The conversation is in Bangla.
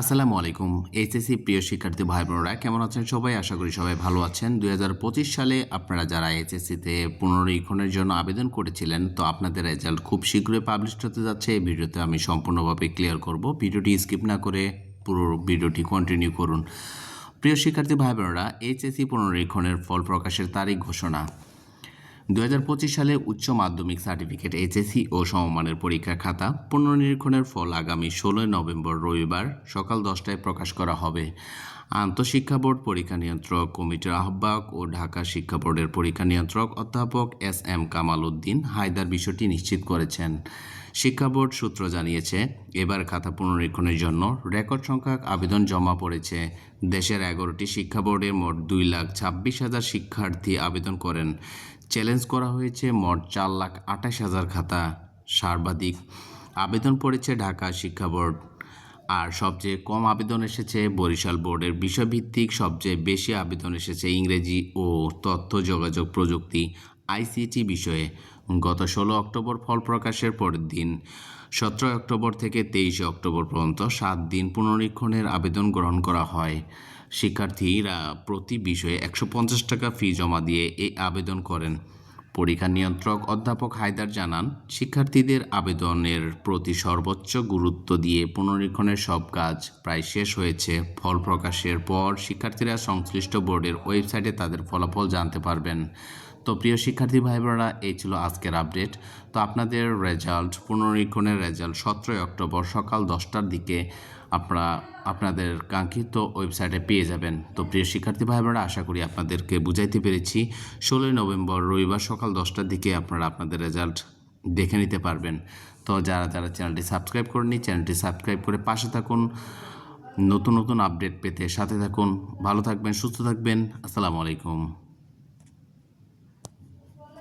আসসালামু আলাইকুম। এইচএসসি প্রিয় শিক্ষার্থী ভাই বোনেরা কেমন আছেন সবাই? আশা করি সবাই ভালো আছেন। দু হাজার পঁচিশ সালে আপনারা যারা এইচএসসিতে পুনরীক্ষণের জন্য আবেদন করেছিলেন, তো আপনাদের রেজাল্ট খুব শীঘ্রই পাবলিশ হতে যাচ্ছে। এই ভিডিওতে আমি সম্পূর্ণভাবে ক্লিয়ার করব। ভিডিওটি স্কিপ না করে পুরো ভিডিওটি কন্টিনিউ করুন। প্রিয় শিক্ষার্থী ভাই বোনেরা এইচএসসি পুনরীক্ষণের ফল প্রকাশের তারিখ ঘোষণা। দু হাজার পঁচিশ সালে উচ্চ মাধ্যমিক সার্টিফিকেট এইচএসি ও সমমানের পরীক্ষা খাতা পুনর্নিরীক্ষণের ফল আগামী ষোলোই নভেম্বর রবিবার সকাল দশটায় প্রকাশ করা হবে। আন্তঃশিক্ষা বোর্ড পরীক্ষা নিয়ন্ত্রক কমিটির আহ্বায়ক ও ঢাকা শিক্ষা বোর্ডের পরীক্ষা নিয়ন্ত্রক অধ্যাপক এস এম কামাল উদ্দিন হায়দার বিষয়টি নিশ্চিত করেছেন। শিক্ষা বোর্ড সূত্র জানিয়েছে, এবার খাতা পুনরীক্ষণের জন্য রেকর্ড সংখ্যক আবেদন জমা পড়েছে। দেশের এগারোটি শিক্ষা বোর্ডে মোট দুই লাখ ছাব্বিশ হাজার শিক্ষার্থী আবেদন করেন। চ্যালেঞ্জ করা হয়েছে মোট চার লাখ আঠাশ হাজার খাতা। সর্বাধিক আবেদন পড়েছে ঢাকা শিক্ষা বোর্ড আর সবচেয়ে কম আবেদন এসেছে বরিশাল বোর্ডের বিষয়ভিত্তিক সবচেয়ে বেশি আবেদন এসেছে ইংরেজি ও তথ্য যোগাযোগ প্রযুক্তি। আইসিটি বিষয়ে। গত ষোলো অক্টোবর ফল প্রকাশের পরের দিন সতেরো অক্টোবর থেকে তেইশে অক্টোবর পর্যন্ত সাত দিন পুনরীক্ষণের আবেদন গ্রহণ করা হয়। শিক্ষার্থীরা প্রতি বিষয়ে একশো পঞ্চাশ টাকা ফি জমা দিয়ে এই আবেদন করেন। পরীক্ষা নিয়ন্ত্রক অধ্যাপক হায়দার জানান, শিক্ষার্থীদের আবেদনের প্রতি সর্বোচ্চ গুরুত্ব দিয়ে পুনরীক্ষণের সব কাজ প্রায় শেষ হয়েছে। ফল প্রকাশের পর শিক্ষার্থীরা সংশ্লিষ্ট বোর্ডের ওয়েবসাইটে তাদের ফলাফল জানতে পারবেন। তো প্রিয় শিক্ষার্থী ভাই বোনেরা এই ছিল আজকের আপডেট। তো আপনাদের রেজাল্ট পুনরীক্ষণের রেজাল্ট সতেরোই অক্টোবর সকাল দশটার দিকে আপনারা, আপনাদের কাঙ্ক্ষিত ওয়েবসাইটে পেয়ে যাবেন। তো প্রিয় শিক্ষার্থী ভাই বোনেরা আশা করি আপনাদেরকে বুঝাইতে পেরেছি। ষোলোই নভেম্বর রবিবার সকাল দশটার দিকে আপনারা আপনাদের রেজাল্ট দেখে নিতে পারবেন। তো যারা যারা চ্যানেলটি সাবস্ক্রাইব করেনি চ্যানেলটি সাবস্ক্রাইব করে পাশে থাকুন। নতুন নতুন আপডেট পেতে সাথে থাকুন। ভালো থাকবেন, সুস্থ থাকবেন। আসসালামু আলাইকুম।